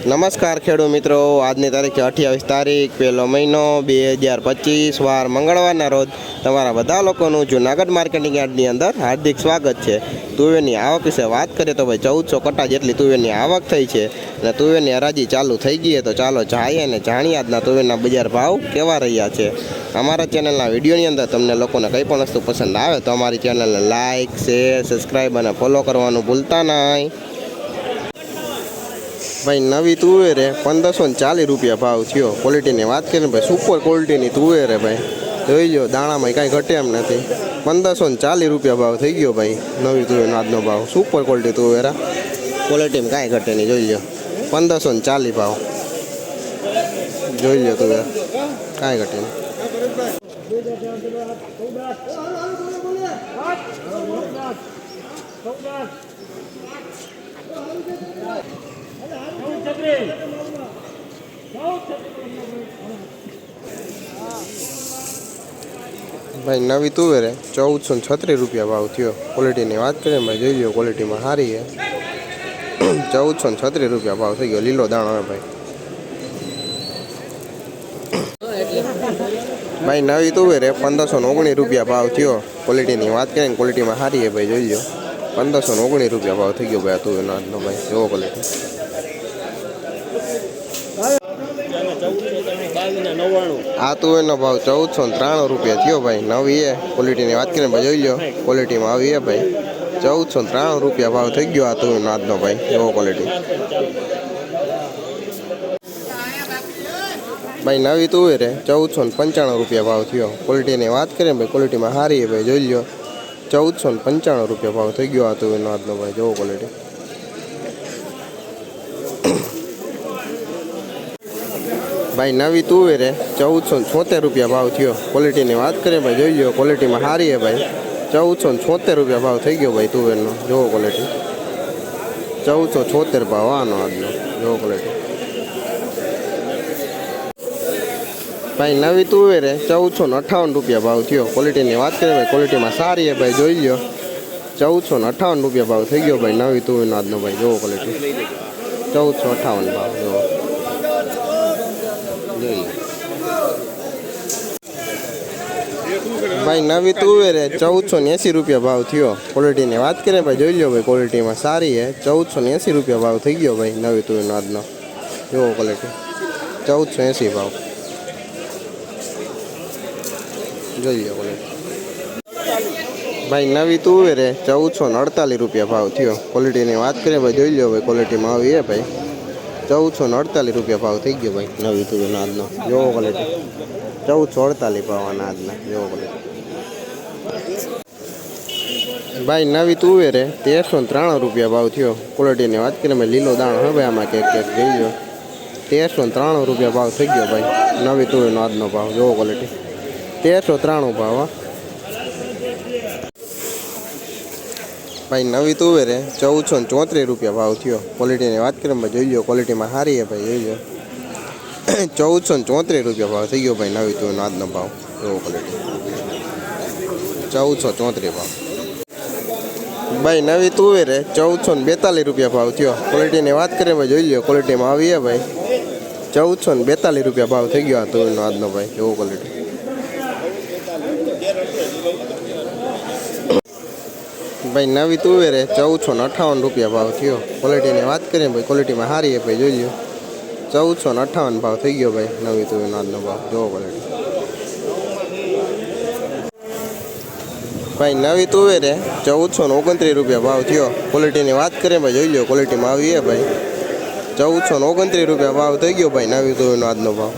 નમસ્કાર ખેડૂત મિત્રો. આજની તારીખ અઠ્યાવીસ તારીખ, પહેલો મહિનો, બે હજાર પચીસ, વાર મંગળવારના રોજ તમારા બધા લોકોનું જુનાગઢ માર્કેટિંગ યાર્ડની અંદર હાર્દિક સ્વાગત છે. તુવેરની આવક વિશે વાત કરીએ તો ભાઈ ચૌદસો કટા જેટલી તુવેરની આવક થઈ છે અને તુવેરની હરાજી ચાલુ થઈ ગઈ તો ચાલો જાય અને જાણીએ આજના તુવેરના બજાર ભાવ કેવા રહ્યા છે. અમારા ચેનલના વિડીયોની અંદર તમને લોકોને કંઈ પણ વસ્તુ પસંદ આવે તો અમારી ચેનલને લાઇક શેર, સબસ્ક્રાઈબ અને ફોલો કરવાનું ભૂલતા નહીં. ભાઈ, નવી તુવેરે પંદરસો ને ચાલીસ રૂપિયા ભાવ થયો. ક્વોલિટીની વાત કરીને ભાઈ સુપર ક્વોલિટીની તુવેરે ભાઈ. જોઈ લો દાણામાં કાંઈ ઘટે એમ નથી. પંદરસો ને ચાલીસ રૂપિયા ભાવ થઈ ગયો ભાઈ, નવી તુવેરનો આજનો ભાવ. સુપર ક્વોલિટી તુવેરા. ક્વોલિટીમાં કાંઈ ઘટે નહીં, જોઈ લો પંદરસો ને ચાલીસ ભાવ. જોઈ લો તુવેર. કાંઈ ઘટે નહીં. ભાઈ નવી તુવેરે ચૌદસો ને છત્રીસ રૂપિયા ભાવ થયો. ક્વોલિટીની વાત કરીએ ભાઈ જોઈ લો ક્વોલિટીમાં સારી છે. ચૌદસો ને છત્રીસ રૂપિયા ભાવ થઈ ગયો. લીલો દાણો હે ભાઈ. ભાઈ નવી તુવેરે પંદરસો ને ઓગણીસ રૂપિયા ભાવ થયો. ક્વોલિટીની વાત કરીએ ક્વોલિટીમાં સારી છે ભાઈ જોઈ લો પંદરસો ને ઓગણીસ રૂપિયા ભાવ થઈ ગયો ભાઈ આ તુવેરનો આજનો ભાઈ. જોવો ક્વોલિટી આ તુવેરનો ભાવ ચૌદસો ને ત્રાણું રૂપિયા થયો ભાઈ. નવી એ. ક્વોલિટીની વાત કરીને જોઈ લો ક્વોલિટીમાં આવી એ ભાઈ. ચૌદસો ને ત્રાણું રૂપિયા ભાવ થઈ ગયો આ તુવેરનો આજનો ભાઈ. એવો ક્વોલિટી ભાઈ, નવી તુવેરે ચૌદસો ને પંચાણું રૂપિયા ભાવ થયો. ક્વોલિટીની વાત કરીએ ભાઈ ક્વોલિટીમાં સારી ભાઈ. જોઈ લો ચૌદસો ને પંચાણું રૂપિયા ભાવ થઈ ગયો આ તુવેરનો આજનો ભાઈ. જેવો ક્વોલિટી ભાઈ, નવી તુવેરે ચૌદસો ને છોતેર રૂપિયા ભાવ થયો. ક્વોલિટીની વાત કરીએ ભાઈ, જોઈ લો ક્વોલિટીમાં સારી છે ભાઈ. ચૌદસો ને છોતેર રૂપિયા ભાવ થઈ ગયો ભાઈ તુવેરનો જોવો ક્વોલિટી. ચૌદસો છોતેર ભાવ આનો આજનો જોવો ક્વોલિટી. ભાઈ, નવી તુવેરે ચૌદસો ને અઠાવન રૂપિયા ભાવ થયો. ક્વોલિટીની વાત કરીએ ભાઈ, ક્વોલિટીમાં સારી હે ભાઈ, જોઈ લો ચૌદસો અઠાવન રૂપિયા ભાવ થઈ ગયો ભાઈ, નવી તુવેરનો આજનો ભાઈ. જોવો ક્વોલિટી. ચૌદસો અઠાવન ભાવ, જોવો જોઈ લો ભાઈ, નવી તુવેરે ચૌદસો ને રૂપિયા ભાવ થયો. ક્વોલિટીની વાત કરીએ ભાઈ, જોઈ લો ભાઈ, ક્વોલિટીમાં સારી છે ચૌદસો ને એંસી રૂપિયા ભાવ થઈ ગયો ભાઈ, નવી તુવેરનો આજનો. જોવો ક્વોલિટી ચૌદસો એંસી ભાવ. જોઈ લો ક્વોલિટી ભાઈ, નવી તુવેરે ચૌદસો અડતાલીસ રૂપિયા ભાવ થયો. ક્વોલિટીની વાત કરીએ ભાઈ, જોઈ લો ભાઈ, ક્વોલિટીમાં આવી છે ભાઈ. ચૌદસો ને અડતાલીસ રૂપિયા ભાવ થઈ ગયો ભાઈ, નવી તુવેરનો આજનો. જોવો ક્વોલિટી ચૌદસો અડતાલીસ ભાવ આજના જોવો ક્વોલિટી ભાઈ, નવી તુવેરે તેરસો ને ત્રાણું રૂપિયા ભાવ થયો. ક્વોલિટીની વાત કરીએ લીલો દાણો હવે આમાં કેક કેક જઈ ગયો. તેરસો ત્રાણું રૂપિયા ભાવ થઈ ગયો ભાઈ. નવી તુવેરનો આજનો ભાવ, જોવો ક્વોલિટી તેરસો ત્રાણું ભાવ, હા. ભાઈ, નવી તુવેરે ચૌદસો ને ચોત્રીસ રૂપિયા ભાવ થયો. ક્વોલિટીની વાત કરીએ ભાઈ જોઈ લો ક્વોલિટીમાં સારી હે ભાઈ, જોઈ લો ચૌદસો ને ચોત્રીસ રૂપિયા ભાવ થઈ ગયો ભાઈ, નવી તુવેરનો આજનો ભાવ. જોવો ક્વોલિટી ચૌદસો ચોત્રીસ ભાવ. ભાઈ, નવી તુવેરે ચૌદસો ને બેતાલીસ રૂપિયા ભાવ થયો. ક્વોલિટીની વાત કરીએ, ભાઈ, જોઈ લો ક્વોલિટીમાં આવીએ, ભાઈ. ચૌદસો ને બેતાલીસ રૂપિયા ભાવ થઈ ગયો આ તુવેરનો આજનો, ભાઈ, એવો ક્વોલિટી ભાઈ, નવી તુવેરે ચૌદસો ને અઠાવન રૂપિયા ભાવ થયો. ક્વોલિટીની વાત કરીએ, ભાઈ ક્વોલિટીમાં સારી ભાઈ, જોઈ લો ચૌદસો ને અઠાવન ભાવ થઈ ગયો, ભાઈ, નવી તુવેરનો આજનો ભાવ. જોવો ક્વોલિટી ભાઈ, નવી તુવેરે ચૌદસો ને ઓગણત્રીસ રૂપિયા ભાવ થયો. ક્વોલિટીની વાત કરીએ ભાઈ, જોઈ લો ક્વોલિટીમાં આવી ભાઈ. ચૌદસો ને ઓગણત્રીસ રૂપિયા ભાવ થઈ ગયો ભાઈ, નવી તુવેરનો આજનો ભાવ.